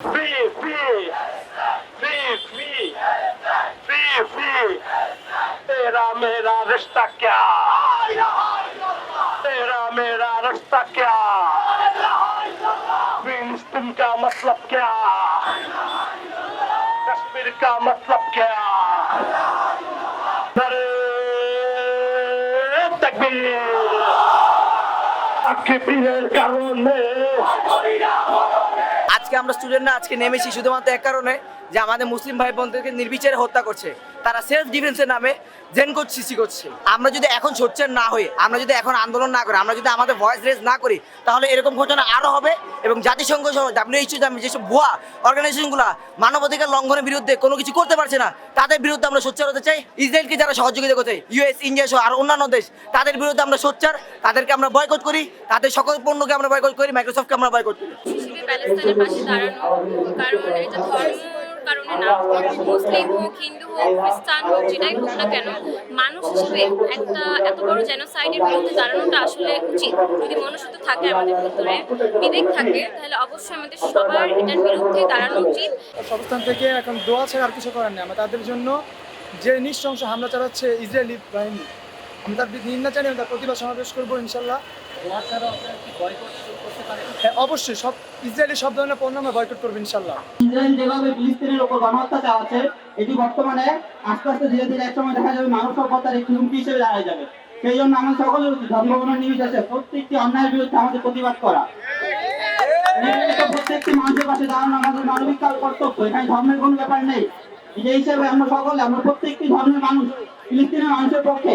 Free, free! Free, free! Free, free! Tera mera rishta kya? Tera mera rishta kya? Winston ka matlab kya? Kashmir ka matlab kya? Nare আজকে আমরা স্টুডেন্টরা আজকে নেমেছি শুধুমাত্র এক কারণে যে আমাদের মুসলিম ভাই বোনদেরকে নির্বিচারে হত্যা করছে। তারা সেলফ ডিফেন্সের নামে, জেন কোড সৃষ্টি করছে। আমরা যদি এখন সোচ্চার না হই, আমরা যদি এখন আন্দোলন না করি, আমরা যদি আমাদের ভয়েস রেজ না করি, তাহলে এরকম ঘটনা আরও হবে এবং জাতিসংঘ সহ ডাব্লিউএইচও যেসব ভুয়া অর্গানাইজেশনগুলো মানবাধিকার লঙ্ঘনের বিরুদ্ধে কোনো কিছু করতে পারছে না, তাদের বিরুদ্ধে আমরা সোচ্চার হতে চাই। ইসরায়েলকে যারা সহযোগিতা করতে ইউএস ইন্ডিয়া সহ আর অন্যান্য দেশ, তাদের বিরুদ্ধে আমরা সোচ্চার, তাদেরকে আমরা বয়কট করি, তাদের সকল পণ্যকে আমরা বয়কট করি মাইক্রোসফটকে আমরা বয়কট করি। হিসেবে প্যালেস্তাইনের পাশে দাঁড়ানো, কারণ এটা ধর্মের কারণে না। মুসলিম হোক, হিন্দু হোক, খ্রিস্টান হোক, যেটাই হোক না কেন, মানুষ হিসেবে একটা এত বড় জেনোসাইডের বিরুদ্ধে দাঁড়ানোটা আসলে উচিত। যদি মনুষ্যত্ব থাকে আমাদের ভিতরে, বিবেক থাকে, তাহলে অবশ্যই আমাদের সবার এটার বিরুদ্ধে দাঁড়ানো উচিত। অবস্থান থেকে এখন দোয়া ছাড়া আর কিছু করার নেই। আমরা তাদের জন্য যে নৃশংস হামলা চালাচ্ছে ইসরায়েলি বাহিনী আমি তার জানিয়ে তার প্রতিবাদ সমাবেশ করব ইনশাল্লাহ। হ্যাঁ অবশ্যই, সব ইসরায়েলি সব ধরনের পণ্য আমরা বয়কট করব ইনশাল্লাহ। ইসরায়েল যেভাবে ফিলিস্তিনের গণহত্যা চালাচ্ছে এটি বর্তমানে আস্তে আস্তে ধীরে ধীরে একসময় দেখা যাবে মানব সভ্যতার একটি হুমকি হিসেবে যাবে। সেই জন্য সকলের প্রত্যেকটি অন্যায়ের বিরুদ্ধে আমাদের প্রতিবাদ করা। প্রত্যেকটি মানুষের পাশে দাঁড়ানো আমাদের মানবিক কাল কর্তব্য, এখানে ধর্মের কোনো ব্যাপার নেই। সেই হিসেবে আমরা সকলে, আমরা প্রত্যেকটি ধর্মের মানুষ, ফিলিস্তিনের মানুষের পক্ষে